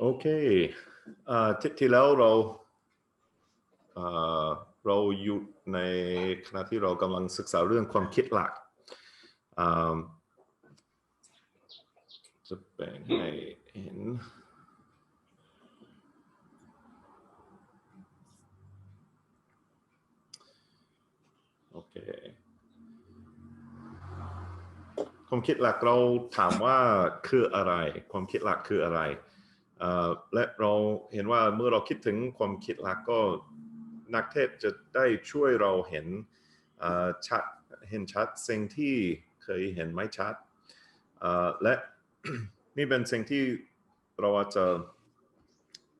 โอเคอที่ที่แล้วเราเราอยู่ในขณะที่เรากำลังศึกษาเรื่องความคิดหลักจะแบ่งให้เห็นโอเคความคิดหลักเราถามว่าคืออะไร ความคิดหลักคืออะไร และเราเห็นว่าเมื่อเราคิดถึงความคิดหลักก็นักเทศจะได้ช่วยเราเห็นชัดเห็นชัดสิ่งที่เคยเห็นไม่ชัดและนี่เป็นสิ่งที่เราอาจจะ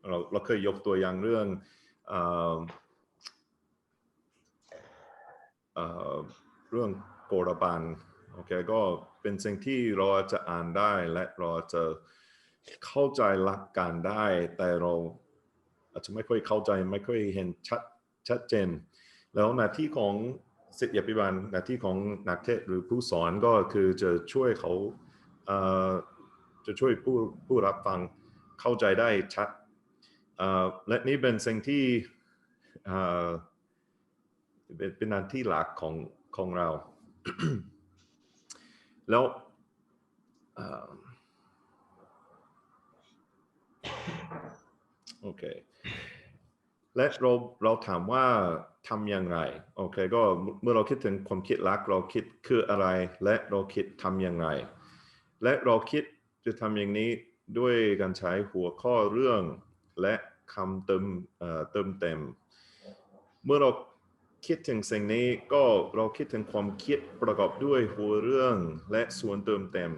เราเราเคยยกตัวอย่างเรื่องเออเออเรื่องโกรบันโอเคก็เป็นสิ่งที่เราจะอ่านได้และเราจะ เข้าใจหลักการได้ แต่เราอาจจะไม่ค่อยเข้าใจไม่ค่อยเห็นชัดชัดเจน แล้วหน้าที่ของศิษยาภิบาลหน้าที่ของนักเทศหรือผู้สอนก็คือจะช่วยเขาเจะช่วยผู้ผู้รับฟังเข้าใจได้ชัดและนี่เป็นสิ่งที่เป็นเป็นหน้าที่หลักของของเรา แล้วเอ่อ โอเคและเราเราถามว่าทำอย่างไรโอเคก็เมื่อเราคิดถึงความคิดลัก เราคิดคืออะไร และเราคิดทำอย่างไร และเราคิดจะทำอย่างนี้ด้วยการใช้หัวข้อเรื่องและคำเติมเอ่อเติมเต็ม เมื่อเราคิดถึงสิ่งนี้ก็เราคิดถึงความคิดประกอบด้วยหัวเรื่องและส่วนเติมเต็ม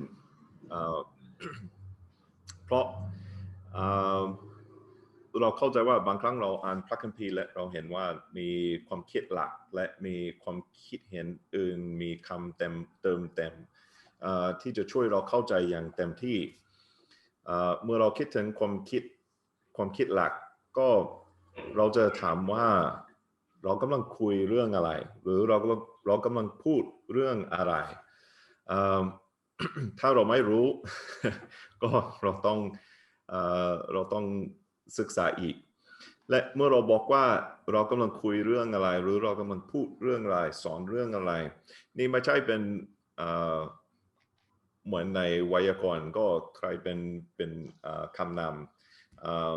เเพราะ เราเข้าใจว่าบางครั้งเราอ่านพระคัมภีร์และเราเห็นว่ามีความคิดหลักและมีความคิดเห็นอื่นมีคำเต็มเติมเต็มที่จะช่วยเราเข้าใจอย่างเต็มที่เมื่อเราคิดถึงความคิดความคิดหลัก ก็เราจะถามว่าเรากำลังคุยเรื่องอะไร หรือเรากำลังเรากำลังพูดเรื่องอะไร ถ้าเราไม่รู้ ก็เราต้องเราต้อง ศึกษาอีก และเมื่อเราบอกว่าเรากำลังคุยเรื่องอะไร หรือเรากำลังพูดเรื่องอะไรสอนเรื่องอะไร นี่ไม่ใช่เป็นเหมือนในไวยากรณ์ก็ใครเป็นเป็นคำน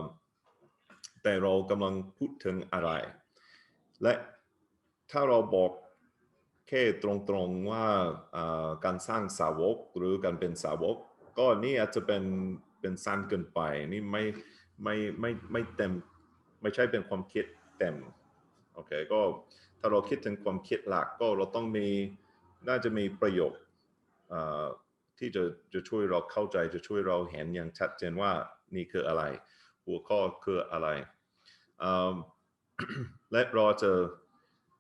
ำแต่เรากำลังพูดถึงอะไร และถ้าเราบอกแค่ตรงๆว่าการสร้างสาวกหรือการเป็นสาวก ก็นี่อาจจะเป็นเป็นสั้นเกินไปนี่ไม่ ไม่ไม่ไม่เต็มไม่ใช่เป็นความคิดเต็มโอเคก็ถ้าเราคิดถึงความคิดหลักก็เราต้องมีน่าจะมีประโยคที่จะจะช่วยเราเข้าใจจะช่วยเราเห็นอย่างชัดเจนว่านี่คืออะไร หัวข้อคืออะไรและเราจะ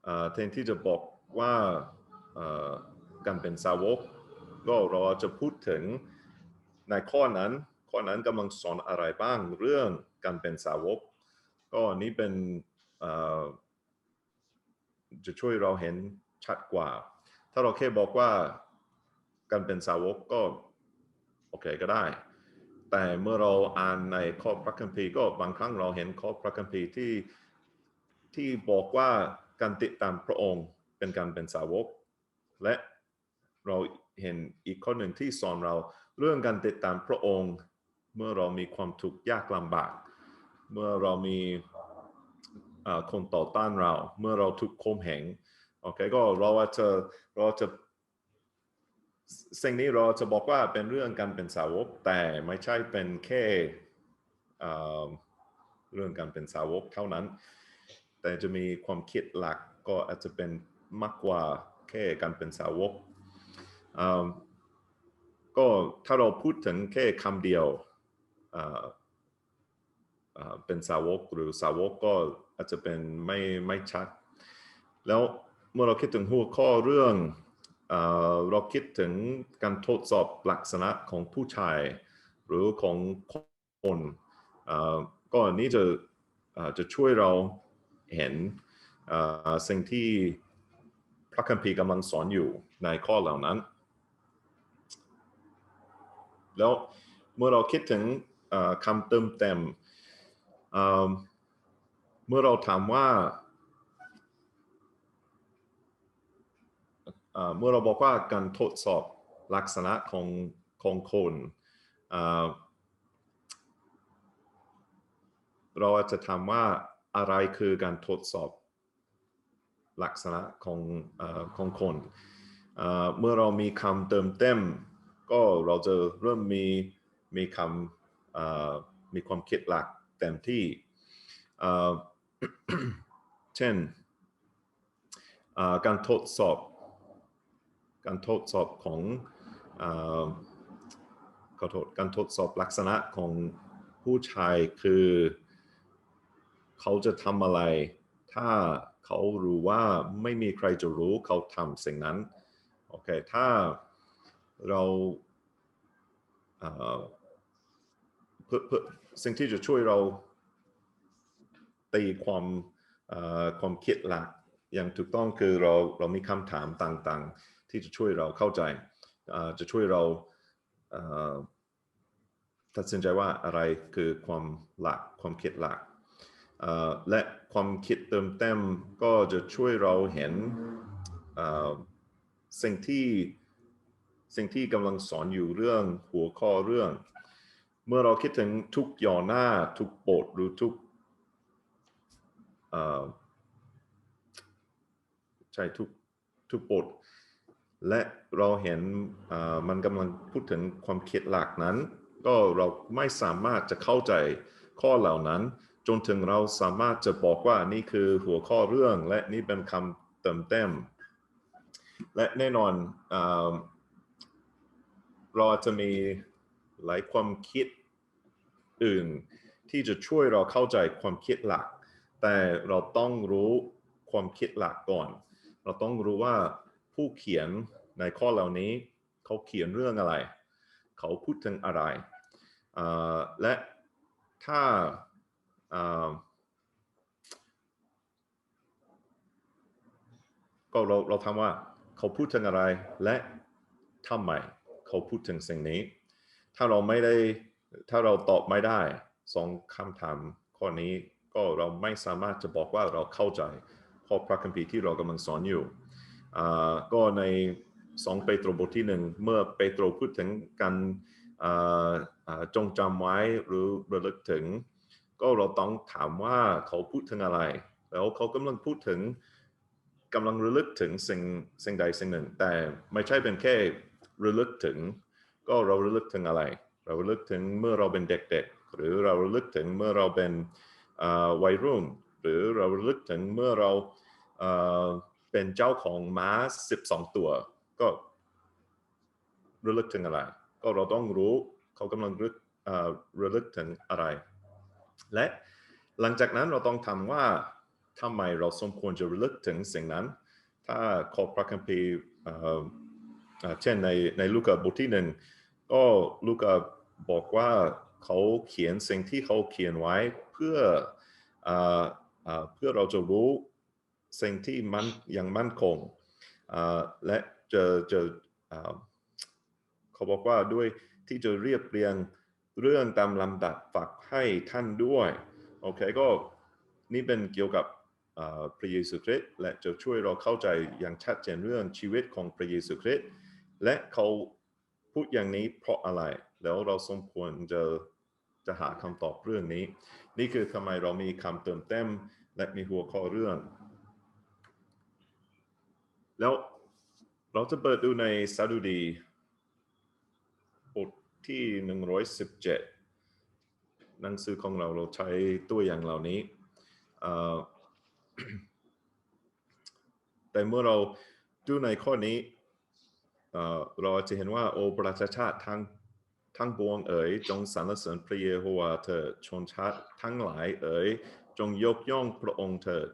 เอ่อแทนที่จะบอกว่าการเป็นสาวกก็เราจะพูดถึงในข้อนั้น ข้อนั้นกำลังสอนอะไรบ้างเรื่องการเป็นสาวก ก็นี้เป็นจะช่วยเราเห็นชัดกว่า ถ้าเราแค่บอกว่าการเป็นสาวกก็โอเคก็ได้ แต่เมื่อเราอ่านในข้อพระคัมภีร์ก็บางครั้งเราเห็นข้อพระคัมภีร์ที่ที่บอกว่าการติดตามพระองค์เป็นการเป็นสาวก และเราเห็นอีกข้อหนึ่งที่สอนเราเรื่องการติดตามพระองค์ เมื่อเรามีความทุกข์ยากลำบาก เมื่อเรามีคนต่อต้านเรา เมื่อเราถูกข่มเหงโอเคก็เราจะเราจะสิ่งนี้เราจะบอกว่าเป็นเรื่องการเป็นสาวกแต่ไม่ใช่เป็นแค่เรื่องการเป็นสาวกเท่านั้น แต่จะมีความคิดหลักก็อาจจะเป็นมากกว่าแค่การเป็นสาวกก็ถ้าเราพูดถึงแค่คำเดียว เอ่อเป็นสาวกหรือสาวกก็อาจจะเป็นไม่ไม่ชัด แล้วเมื่อเราคิดถึงหัวข้อเรื่องเอเราคิดถึงการทดสอบลักษณะของผู้ชายหรือของคนอ่อก็อันนี้จะอ่อจะช่วยเราเห็นอ่อสิ่งที่พระคัมภีร์กำลังสอนอยู่ในข้อเหล่านั้น แล้วเมื่อเราคิดถึง คำเติมเต็มเมื่อเราถามว่าเมื่อเราบอกว่าการทดสอบลักษณะของของคนเราจะถามว่าอะไรคือการทดสอบลักษณะของอของคนเมื่อเรามีคำเติมเต็ม ก็เราจะเริ่มมีมีคำ มีความคิดหลักเต็มที่เช่นการทดสอบ การทดสอบของอขอโทษการทดสอบลักษณะของผู้ชายคือ เขาจะทำอะไร ถ้าเขารู้ว่าไม่มีใครจะรู้เขาทำสิ่งนั้น โอเค ถ้าเรา เพื่อเพื่อสิ่งที่จะช่วยเราตีความความคิดหลักอย่างถูกต้องคือเราเรามีคำถามต่างๆ ที่จะช่วยเราเข้าใจจะช่วยเราตัดสินใจว่าอะไรคือความหลักความคิดหลักและความคิดเติมเต็มก็จะช่วยเราเห็นสิ่งที่สิ่งที่กำลังสอนอยู่เรื่องหัวข้อเรื่อง เมื่อเราคิดถึงทุกย่อหน้าทุกบทหรือทุกใช่ทุกทุกบทและเราเห็นมันกำลังพูดถึงความคิดหลักนั้น ก็เราไม่สามารถจะเข้าใจข้อเหล่านั้น จนถึงเราสามารถจะบอกว่านี่คือหัวข้อเรื่อง และนี่เป็นคำเติมเต็ม และแน่นอนเอเราจะมี หลายความคิดอื่น ที่จะช่วยเราเข้าใจความคิดหลัก แต่เราต้องรู้ความคิดหลักก่อน เราต้องรู้ว่าผู้เขียนในข้อเหล่านี้ เขาเขียนเรื่องอะไร เขาพูดถึงอะไร และถ้าก็เราเราทำว่าเขาพูดถึงอะไรและทำไมเขาพูดถึงสิ่งนี้ ถ้าเราไม่ได้ถ้าเราตอบไม่ได้สองคำถามข้อนี้ก็เราไม่สามารถจะบอกว่าเราเข้าใจข้อพระคัมภีร์ที่เรากำลังสอนอยู่ก็ในสองเปโตรบทที่หนึ่งเมื่อเปโตรพูดถึงการจงจำไว้หรือระลึกถึง ก็เราต้องถามว่าเขาพูดถึงอะไร แล้วเขากำลังพูดถึงกำลังระลึกถึงสิ่งสิ่งใดสิ่งหนึ่ง แต่ไม่ใช่เป็นแค่ระลึกถึง ก็เราลึกถึงอะไร เราลึกถึงเมื่อเราเป็นเด็กๆ หรือเราลึกถึงเมื่อเราเป็นวัยรุ่น หรือเราลึกถึงเมื่อเราเป็นเจ้าของม้า 12 ตัว ก็ระลึกถึงอะไร ก็เราต้องรู้เขากำลังระลึกอ่อระลึกถึงอะไร และหลังจากนั้นเราต้องทำว่าทำไมเราสมควรจะระลึกถึงสิ่งนั้น ถ้าขอพระคัมภีร์ เอ่อเช่นในในลูกาบทที่หนึ่งก็ลูกาบอกว่าเขาเขียนสิ่งที่เขาเขียนไว้เพื่ออ่อเอ่อเพื่อเราจะรู้สิ่งที่มันยังมั่นคงอ่อและจะจะเอ่อเขาบอกว่าด้วยที่จะเรียบเรียงเรื่องตามลำดับฝากให้ท่านด้วยโอเคก็นี่เป็นเกี่ยวกับอ่อพระเยซูคริสต์และจะช่วยเราเข้าใจอย่างชัดเจนเรื่องชีวิตของพระเยซูคริสต์ และเขาพูดอย่างนี้เพราะอะไร แล้วเราสมควรจะจะหาคำตอบเรื่องนี้ นี่คือทำไมเรามีคำเติมเต็มและมีหัวข้อเรื่อง แล้วเราจะเปิดดูในสดุดีบทที่ 117 หนังสือของเราเราใช้ตัวอย่างเหล่านี้ แต่เมื่อเราดูในข้อนี้ เราจะเห็นว่าโอประชาชาติทั้งทั้งปวงเอ๋ยจงสรรเสริญพระเยโฮวาห์เถิดชนชาติทั้งหลายเอ๋ยจงยกย่องพระองค์เถิด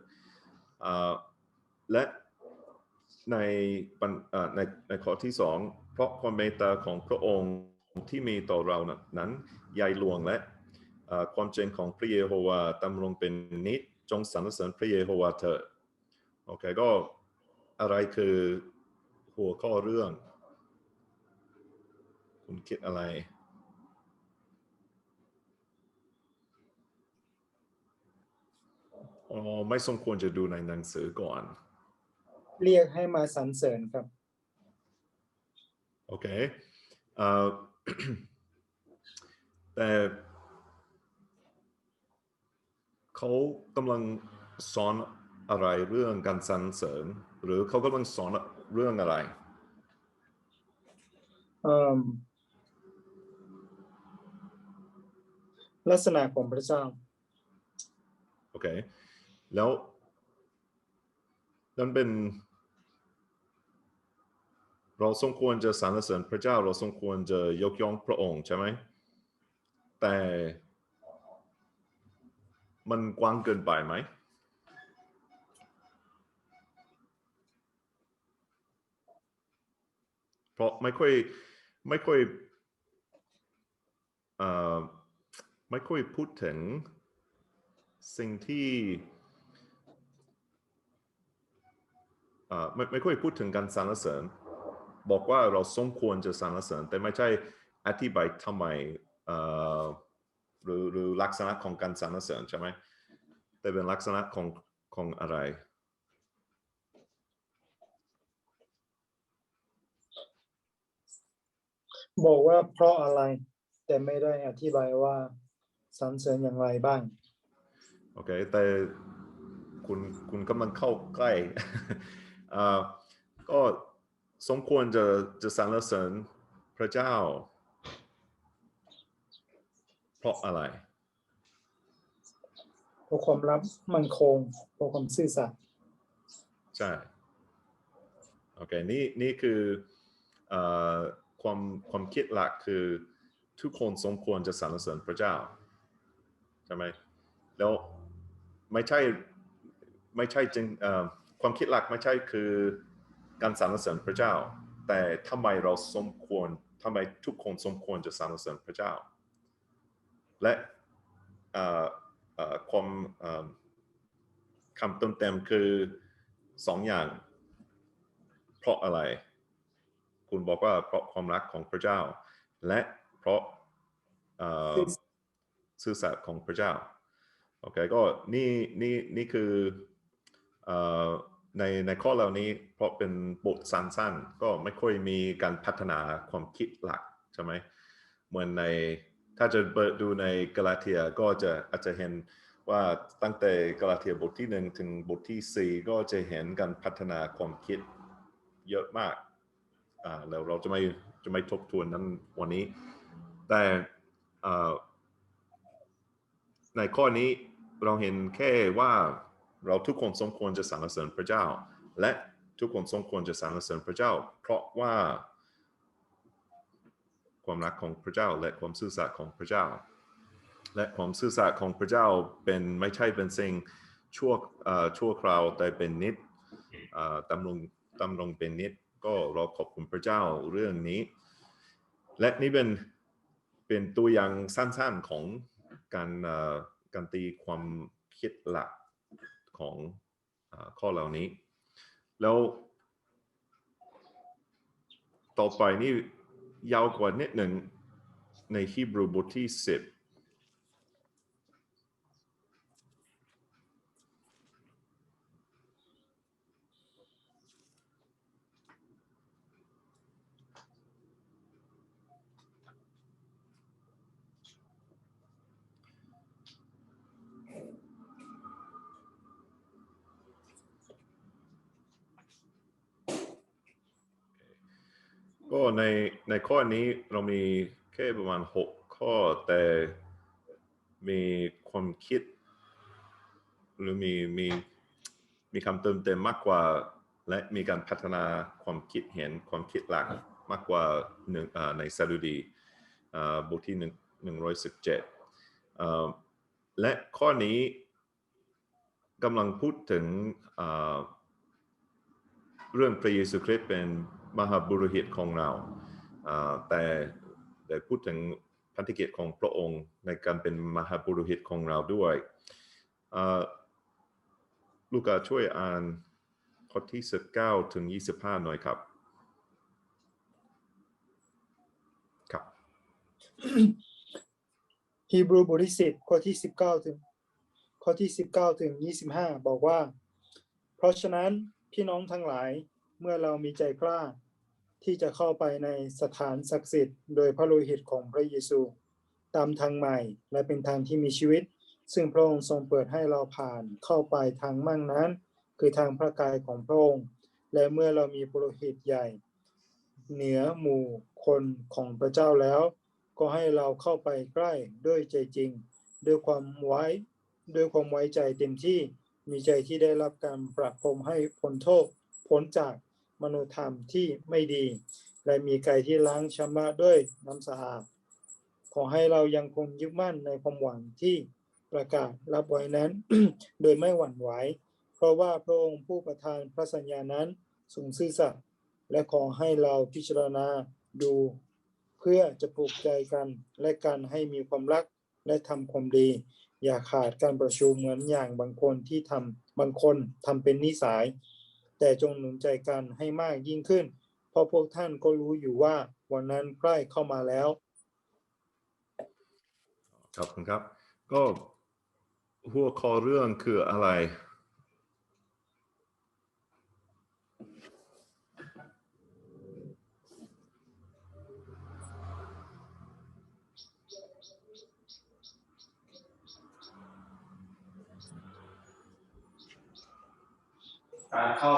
และในในในข้อที่สองเพราะความเมตตาของพระองค์ที่มีต่อเรานั้นใหญ่หลวงและความจริงของพระเยโฮวาห์ดำรงเป็นนิจจงสรรเสริญพระเยโฮวาห์เถิดโอเคก็อะไรคือหัวข้อเรื่อง คุณคิดอะไร อ๋อ ไม่สมควรจะดูในหนังสือก่อน เรียกให้มาสรรเสริญครับ โอเคแต่เขากำลังสอนอะไรเรื่องการสรรเสริญ หรือเขากำลังสอนเรื่องอะไร um, ลักษณะของพระเจ้า โอเค แล้วนั่นเป็น เราสมควรจะสรรเสริญพระเจ้า เราสมควรจะยกย่องพระองค์ใช่ไหม แต่มันกว้างเกินไปไหมเพราะไม่ค่อยไม่ค่อยอ่อ ไม่ค่อยพูดถึงสิ่งที่อ่อไม่ไม่ค่อยพูดถึงการสรรเสริญบอกว่าเราสมควรจะสรรเสริญแต่ไม่ใช่อธิบายทำไมอ่อหรือหรือลักษณะของการสรรเสริญใช่ไหมแต่เป็นลักษณะของของอะไรบอกว่าเพราะอะไรแต่ไม่ได้อธิบายว่า สรรเสริญอย่างไรบ้าง โอเค แต่คุณคุณกำลังเข้าใกล้เอ่อก็สมควรจะจะสรรเสริญพระเจ้า เพราะอะไรเพราะความลับมั่นคงเพราะความซื่อสัตย์ใช่โอเคนี่นี่คือเอ่อความความคิดหลักคือทุกคนสมควรจะสรรเสริญพระเจ้าใช่ไหมแล้วไม่ใช่ไม่ใช่จริงความคิดหลักไม่ใช่คือการสรรเสริญพระเจ้า แต่ทำไมเราสมควรทำไมทุกคนสมควรจะสรรเสริญพระเจ้า และความคำเติมเต็มคือสองอย่าง เพราะอะไร คุณบอกว่าเพราะความรักของพระเจ้า และเพราะ ซื่อสัตย์ของพระเจ้าโอเคก็นี่นี่นี่คือในในข้อเหล่านี้เพราะเป็นบทสั้นๆ ก็ไม่ค่อยมีการพัฒนาความคิดหลักใช่ไหมเหมือนในถ้าจะเปิดดูในกาลาเทียก็จะอาจจะเห็นว่าตั้งแต่กาลาเทียบทที่หนึ่งถึงบทที่สี่ก็จะเห็นการพัฒนาความคิดเยอะมากอ่าแล้วเราจะไม่จะไม่ทบทวนนั้นวันนี้ แต่ ในข้อนี้เราเห็นแค่ว่าเราทุกคนสมควรจะสรรเสริญพระเจ้า และทุกคนสมควรจะสรรเสริญพระเจ้า เพราะว่า ความรักของพระเจ้าและความซื่อสัตย์ของพระเจ้า และความซื่อสัตย์ของพระเจ้าเป็นไม่ใช่เป็นสิ่งชั่วชั่วคราวแต่เป็นนิดเอ่อดำรงดำรงเป็นนิดก็เราขอบคุณพระเจ้าเรื่องนี้ และนี่เป็นเป็นตัวอย่างสั้นๆของ การการตีความคิดหลักของข้อเหล่านี้ แล้ว ต่อไปนี่ยาวกว่านิดหนึ่งในฮีบรูบทที่ 10 ในในข้อนี้เรามีแค่ประมาณ6ข้อแต่มีความคิด หรือมีมีมีคำเติมเต็มมากกว่า และมีการพัฒนาความคิดเห็นความคิดหลักมากกว่าหนึ่งในสดุดีบทที่หนึ่งหนึ่งร้อยสิบเจ็ดและข้อนี้กำลังพูดถึงเรื่องพระเยซูคริสต์เป็น มหาบุรุษของเราอ่แต่พูดถึงพันธกิจของพระองค์ในการเป็นมหาบุรุษของเราด้วยลูกาช่วยอ่านข้อที่ 19 ถึง 25 หน่อยครับ ครับฮีบรูบทที่สิบข้อที่สิบเก้าถึงข้อที่ 19 ถึง 25 บอกว่า เพราะฉะนั้นพี่น้องทั้งหลาย เมื่อเรามีใจกล้า ที่จะเข้าไปในสถานศักดิ์สิทธิ์โดยพระโลหิตของพระเยซู ตามทางใหม่และเป็นทางที่มีชีวิต ซึ่งพระองค์ทรงเปิดให้เราผ่านเข้าไปทางมั่งนั้น คือทางพระกายของพระองค์ และเมื่อเรามีปุโรหิตใหญ่ เหนือหมู่คนของพระเจ้าแล้ว ก็ให้เราเข้าไปใกล้ด้วยใจจริง ด้วยความไว้ด้วยความไว้ใจเต็มที่มีใจที่ได้รับการประพรมให้พ้นโทษพ้นจาก มนุธรรมที่ไม่ดี และมีกายที่ล้างชำระด้วยน้ำสะอาดขอให้เรายังคงยึดมั่นในความหวังที่ประกาศรับไว้นั้น โดยไม่หวั่นไหวเพราะว่าพระองค์ผู้ประทานพระสัญญานั้นทรงซื่อสัตย์และขอให้เราพิจารณาดูเพื่อจะปลูกใจกันและการให้มีความรักและทำความดี อย่าขาดการประชุมเหมือนอย่างบางคนที่ทำบางคนทำเป็นนิสัย แต่จงหนุนใจกันให้มากยิ่งขึ้น เพราะพวกท่านก็รู้อยู่ว่าวันนั้นใกล้เข้ามาแล้วครับคุณครับ ก็หัวข้อเรื่องคืออะไร การเข้า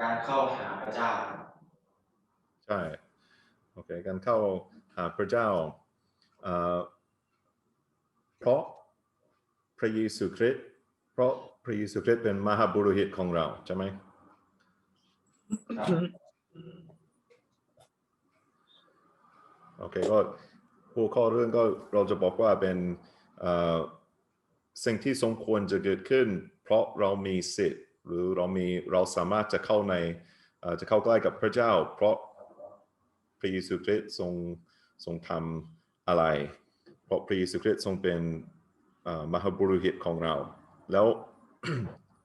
การเข้าหาพระเจ้าครับใช่โอเคการเข้าหาพระเจ้าเอ่อเพราะพระเยซูคริสต์เพราะพระเยซูคริสต์เป็นมหาบุรุษของเราใช่ไหมครับโอเคก็หัวข้อเรื่องก็เราจะบอกว่าเป็นเอ่อสิ่งที่สมควรจะเกิดขึ้น เพราะเรามีสิทธิ์หรือเรามีเราสามารถจะเข้าในจะเข้าใกล้กับพระเจ้า เพราะพระเยซูคริสต์ทรงทรงทำอะไร เพราะพระเยซูคริสต์ทรงเป็นมหาบุรุษของเรา แล้ว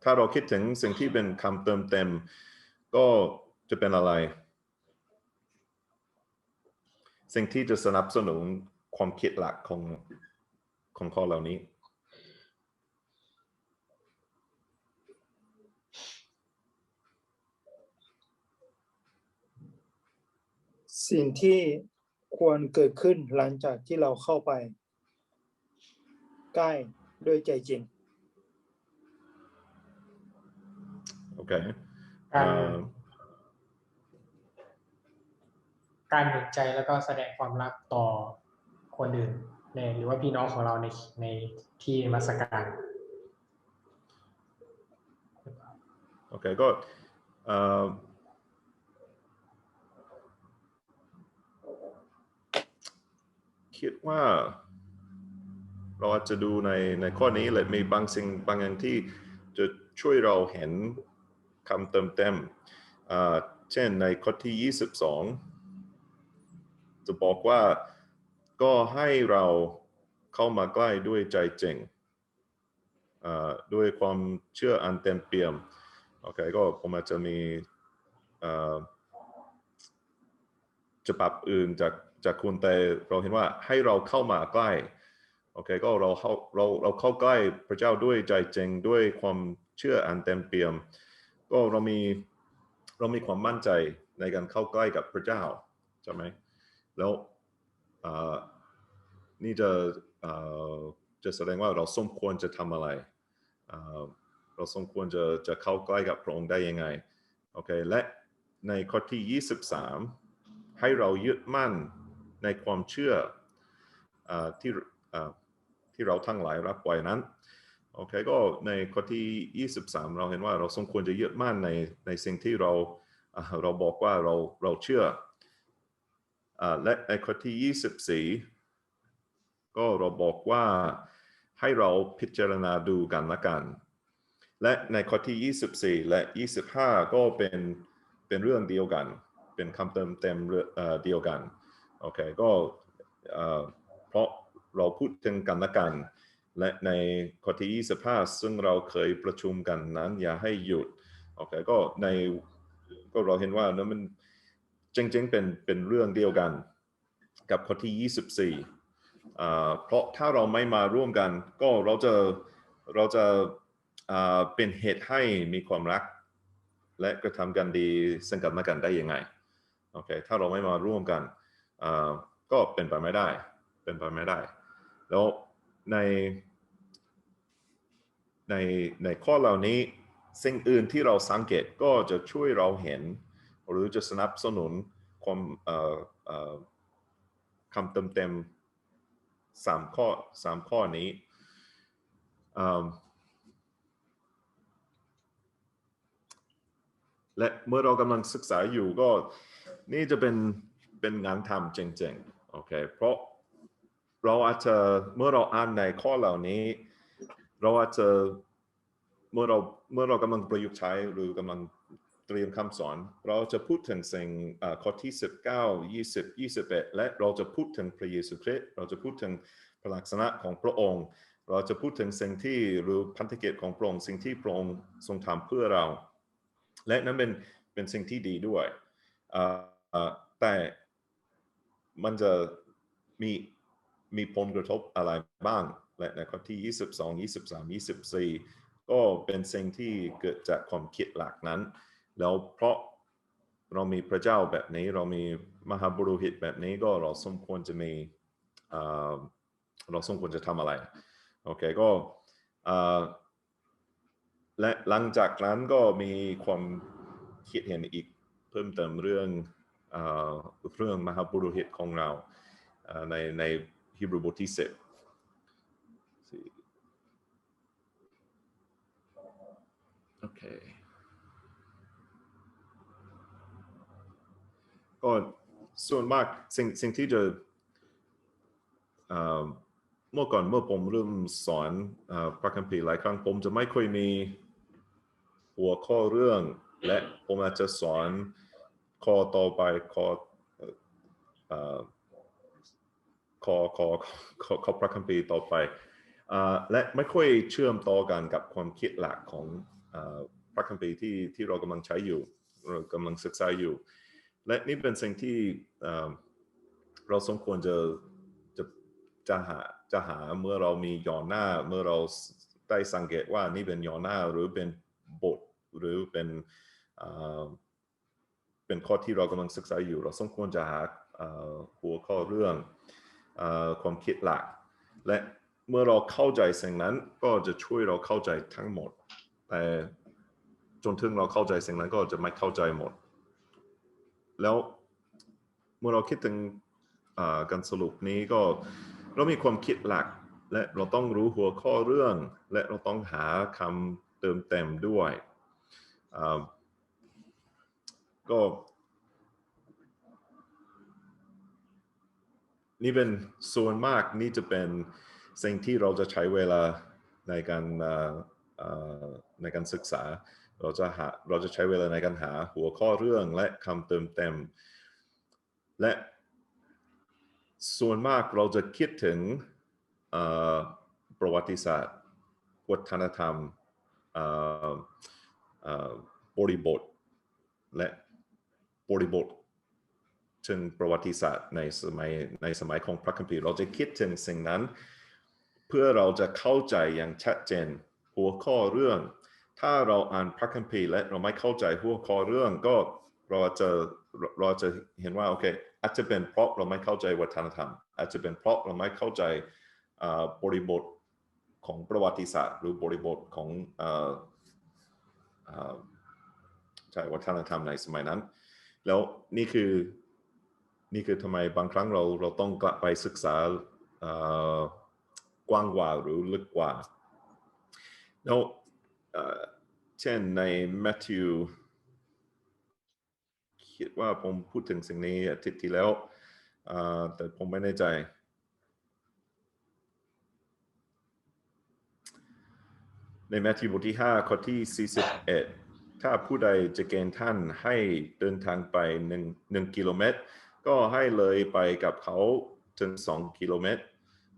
ถ้าเราคิดถึงสิ่งที่เป็นคำเติมเต็ม ก็จะเป็นอะไร สิ่งที่จะสนับสนุนความคิดหลักของของข้อเหล่านี้ สิ่งที่ควรเกิดขึ้นหลังจากที่เราเข้าไป ใกล้ด้วยใจจริงโอเคการเอ่อการหนุนใจแล้วก็แสดงความรักต่อคนอื่นในหรือว่าพี่น้องของเราในในที่นมัสการโอเคก็เอ่อ คิดว่า เราอาจจะดูในในข้อนี้เลยมีบางสิ่งบางอย่างที่จะช่วยเราเห็นคำเติมเต็ม เช่นในข้อที่ 22 จะบอกว่าก็ให้เราเข้ามาใกล้ด้วยใจจริงด้วยความเชื่ออันเต็มเปี่ยม โอเค ก็ผมอาจจะมีเอ่อจะปรับอื่นจาก จากคุณแต่เราเห็นว่าให้เราเข้ามาใกล้โอเคก็เราเข้าเราเราเข้าใกล้พระเจ้าด้วยใจจริงด้วยความเชื่ออันเต็มเปี่ยม ก็เรามีเรามีความมั่นใจในการเข้าใกล้กับพระเจ้าใช่ไหมแล้วนี่จะจะแสดงว่าเราสมควรจะทำอะไรเอ่อเราสมควรจะจะเข้าใกล้กับพระองค์ได้ยังไงโอเคและในข้อที่ 23 ให้เรายึดมั่น ในความเชื่ออที่ที่เราทั้งหลายรับไว้นั้นโอเคก็ในข้อที่ 23 เราเห็นว่าเราสมควรจะยึดมั่นในในสิ่งที่เราเราบอกว่าเราเราเชื่ออและในข้อที่ 24 ก็เราบอกว่าให้เราพิจารณาดูกันละกัน และในข้อที่ 24 และ 25 ก็เป็นเป็นเรื่องเดียวกัน เป็นคำเติมเต็มเเดียวกัน โอเคก็เพราะเราพูดถึงกันละกันและในข้อที่25ซึ่งเราเคยประชุมกันนั้น อย่าให้หยุดโอเคก็ในก็เราเห็นว่านั้นมันจริงๆเป็นเป็นเรื่องเดียวกัน กับข้อที่ 24อ่เพราะถ้าเราไม่มาร่วมกัน ก็เราจะเราจะเป็นเหตุให้มีความรัก และกระทำกันดีซึ่งกันและกันได้ยังไงโอเคถ้าเราไม่มาร่วมกัน ก็เป็นไปไม่ได้ เป็นไปไม่ได้ แล้วในในในข้อเหล่านี้สิ่งอื่นที่เราสังเกตก็จะช่วยเราเห็น หรือจะสนับสนุนความคำเติมเต็มสามข้อสามข้อนี้และเมื่อเรากำลังศึกษาอยู่ก็นี่จะเป็น เป็นงานทำจริงๆโอเคเพราะเราอาจจะเมื่อเราอ่านในข้อเหล่านี้ เราอาจจะเมื่อเราเมื่อเรากำลังประยุกต์ใช้หรือกำลังเตรียมคำสอน เราจะพูดถึงสิ่งอ่อข้อที่ 19 20 21 และเราจะพูดถึงพระเยซูคริสต์เราจะพูดถึงพระลักษณะของพระองค์ เราจะพูดถึงสิ่งที่หรือพันธกิจของพระองค์สิ่งที่พระองค์ทรงทำเพื่อเรา และนั้นเป็นเป็นสิ่งที่ดีด้วยอ่อเอ่อแต่ มันจะมีมีผลกระทบอะไรบ้าง และในข้อที่ 22 23 24 ก็เป็นสิ่งที่เกิดจากความคิดหลักนั้น แล้วเพราะเรามีพระเจ้าแบบนี้ เรามีมหาบุรุหิตแบบนี้ก็เราสมควรจะมีเราสมควรจะทำอะไร โอเค ก็และหลังจากนั้นก็มีความคิดเห็นอีกเพิ่มเติมเรื่อง เอ่อเรื่องมหาบุรุหิตของเราเในในฮีบรูบทที่สิบโอเคก็ส่วนมากสิ่งสิ่งที่จะเมื่อก่อนเมื่อผมเริ่มสอนอพระคัมภีร์หลายครั้งผมจะไม่ค่อยมีหัวข้อเรื่อง และผมอาจจะสอน ข้อต่อไปข้อเอ่อเอ่อข้อข้อข้อข้อพระคัมภีร์ต่อไปอ่าและไม่ค่อยเชื่อมต่อกันกับความคิดหลักของอ่อพระคัมภีร์ที่ที่เรากำลังใช้อยู่เรากำลังศึกษาอยู่ และนี่เป็นสิ่งที่เอ่อเราสมควรจะจะจะหาจะหาเมื่อเรามีย่อหน้าเมื่อเราได้สังเกตว่านี่เป็นย่อหน้าหรือเป็นบทหรือเป็น เป็นข้อที่เรากำลังศึกษาอยู่ เราสมควรจะหาหัวข้อเรื่องอความคิดหลัก และเมื่อเราเข้าใจสิ่งนั้นก็จะช่วยเราเข้าใจทั้งหมด แต่จนถึงเราเข้าใจสิ่งนั้นก็จะไม่เข้าใจหมด แล้วเมื่อเราคิดถึงการสรุปนี้ก็เรามีความคิดหลัก และเราต้องรู้หัวข้อเรื่อง และเราต้องหาคำเติมเต็มด้วย ก็ นี่เป็นส่วนมากนี่จะเป็นสิ่งที่เราจะใช้เวลาในการอ่อเอ่อในการศึกษา เราจะหาเราจะใช้เวลาในการหาหัวข้อเรื่องและคำเติมเต็ม และส่วนมากเราจะคิดถึงประวัติศาสตร์ วัฒนธรรมบริบทและ บริบทถึงประวัติศาสตร์ในสมัยในสมัยของพระคัมภีร์ เราจะคิดถึงสิ่งนั้น เพื่อเราจะเข้าใจอย่างชัดเจนหัวข้อเรื่อง ถ้าเราอ่านพระคัมภีร์และเราไม่เข้าใจหัวข้อเรื่องก็เราจะเราจะเห็นว่าโอเคอาจจะเป็นเพราะเราไม่เข้าใจวัฒนธรรม อาจจะเป็นเพราะเราไม่เข้าใจบริบทของประวัติศาสตร์ หรือบริบทของอใช่วัฒนธรรมในสมัยนั้น แล้วนี่คือนี่คือทำไมบางครั้งเราเราต้องกลับไปศึกษากว้างกว่าหรือลึกกว่าแล้วเช่นในแมทธิวคิดว่าผมพูดถึงสิ่งนี้อาทิตย์ที่แล้วแต่ผมไม่แน่ใจในแมทธิวบทที่5ข้อที่ 41 ถ้าผู้ใดจะเกณฑ์ท่านให้เดินทางไป1 1กิโลเมตร ก็ให้เลยไปกับเขาถึงกิโลเมตร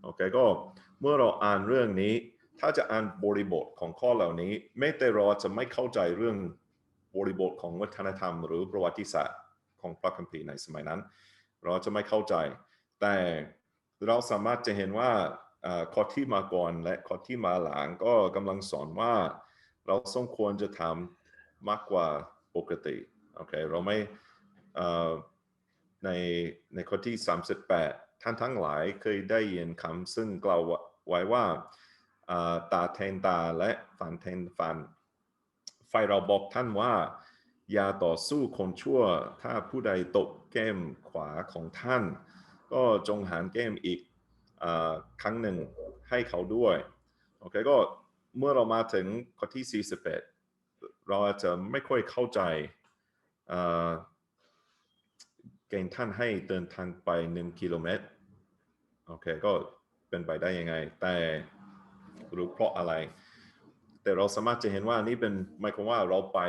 โอเค ก็เมื่อเราอ่านเรื่องนี้ ถ้าจะอ่านบริบทของข้อเหล่านี้ ไม่แต่เราจะไม่เข้าใจเรื่องบริบทของวัฒนธรรม หรือประวัติศาสตร์ของพระคัมภีร์ในสมัยนั้น เราจะไม่เข้าใจ แต่เราสามารถจะเห็นว่าข้อที่มาก่อนและข้อที่มาหลังก็กำลังสอนว่า เราสมควรจะทำ มากกว่าปกติโอเคเราไม่ในในข้อที่ 38 ท่านทั้งหลายเคยได้ยินคำซึ่งกล่าวไว้ว่าตาแทนตาและฟันแทนฟัน ไฟเราบอกท่านว่า อย่าต่อสู้คนชั่ว ถ้าผู้ใดตกแก้มขวาของท่าน ก็จงหันแก้มอีกอครั้งหนึ่งให้เขาด้วย โอเคก็เมื่อเรามาถึงข้อที่ 41 เราอาจจะไม่ค่อยเข้าใจเกณฑ์ท่านให้เดินทางไป1กิโลเมตรโอเคก็เป็นไปได้ยังไง แต่รู้เพราะอะไร แต่เราสามารถจะเห็นว่านี่เป็นหมายความว่าเราไป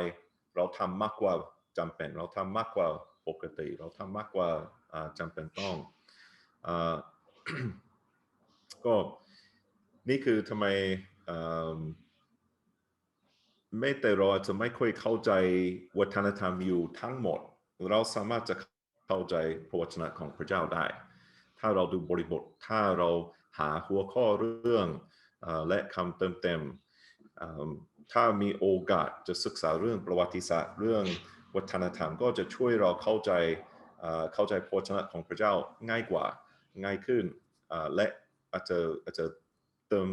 เราทำมากกว่าจำเป็น เราทำมากกว่าปกติ เราทำมากกว่าอ่าจำเป็นต้องอ่าก็นี่คือทำไมอ่า ไม่แต่เราจะไม่ค่อยเข้าใจวัฒนธรรมอยู่ทั้งหมด เราสามารถจะเข้าใจพระวจนะของพระเจ้าได้ ถ้าเราดูบริบทถ้าเราหาหัวข้อเรื่องอและคำเติมเต็ม ถ้ามีโอกาสจะศึกษาเรื่องประวัติศาสตร์เรื่องวัฒนธรรมก็จะช่วยเราเข้าใจเข้าใจพระวจนะของพระเจ้าง่ายกว่าง่ายขึ้นและอาจจะอาจจะเติม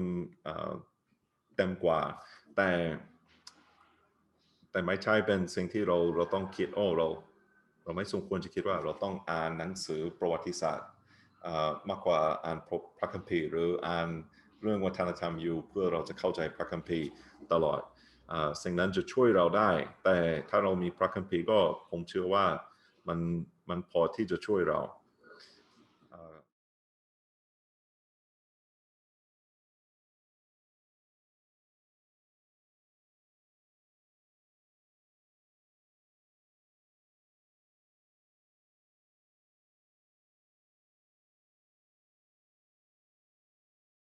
เต็มกว่าแต่ แต่ไม่ใช่เป็นสิ่งที่เราเราต้องคิดโอ้เรา เราไม่สมควรจะคิดว่าเราต้องอ่านหนังสือประวัติศาสตร์มากกว่าอ่านพระคัมภีร์หรืออ่านเรื่องวัฒนธรรมอยู่เพื่อเราจะเข้าใจพระคัมภีร์ตลอดอสิ่งนั้นจะช่วยเราได้ แต่ถ้าเรามีพระคัมภีร์ก็ผมเชื่อว่ามันมันพอที่จะช่วยเรา